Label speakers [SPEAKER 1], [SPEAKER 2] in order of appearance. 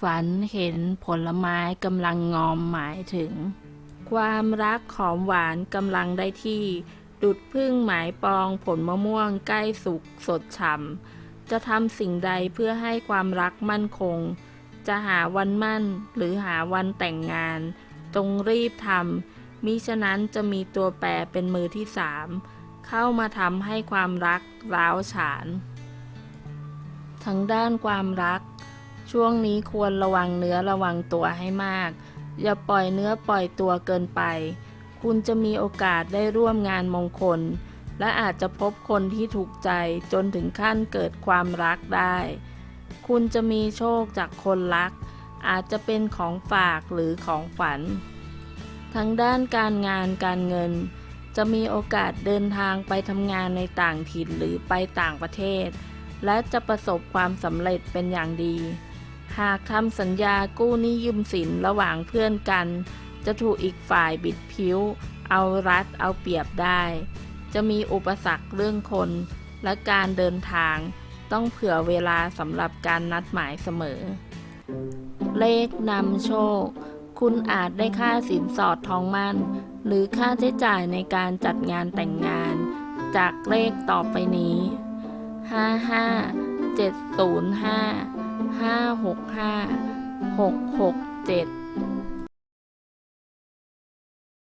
[SPEAKER 1] ฝันเห็นผลไม้กำลังงอมหมายถึง ความรักหอมหวานกำลังได้ที่ ดุดพึ่งหมายปองผลมะม่วงใกล้สุกสดฉ่ำจะทำสิ่งใดเพื่อให้ความรักมั่นคง จะหาวันมั่นหรือหาวันแต่งงาน ตรงรีบทำมิฉะนั้นจะมีตัวแปรเป็นมือที่สามเข้ามาทำให้ความรักร้าวฉานทางด้านความรัก ช่วงนี้ควรระวังเนื้อระวังตัวให้มาก อย่าปล่อยเนื้อปล่อยตัวเกินไป คุณจะมีโอกาสได้ร่วมงานมงคล และอาจจะพบคนที่ถูกใจจนถึงขั้นเกิดความรักได้ คุณจะมีโชคจากคนรัก อาจจะเป็นของฝากหรือของฝันทางด้านการงานการเงิน จะมีโอกาสเดินทางไปทำงานในต่างถิ่นหรือไปต่างประเทศ และจะประสบความสำเร็จเป็นอย่างดี หากทำสัญญากู้หนี้ยืมสินระหว่างเพื่อนกัน จะถูกอีกฝ่ายบิดผิว เอารัดเอาเปรียบได้ จะมีอุปสรรคเรื่องคน และการเดินทางต้องเผื่อเวลาสำหรับการนัดหมายเสมอ เลขนำโชค คุณอาจได้ค่าสินสอดทองมั่น หรือค่าใช้จ่ายในการจัดงานแต่งงาน จากเลขต่อไปนี้ห้า ห้าหกห้าหกหกเจ็ด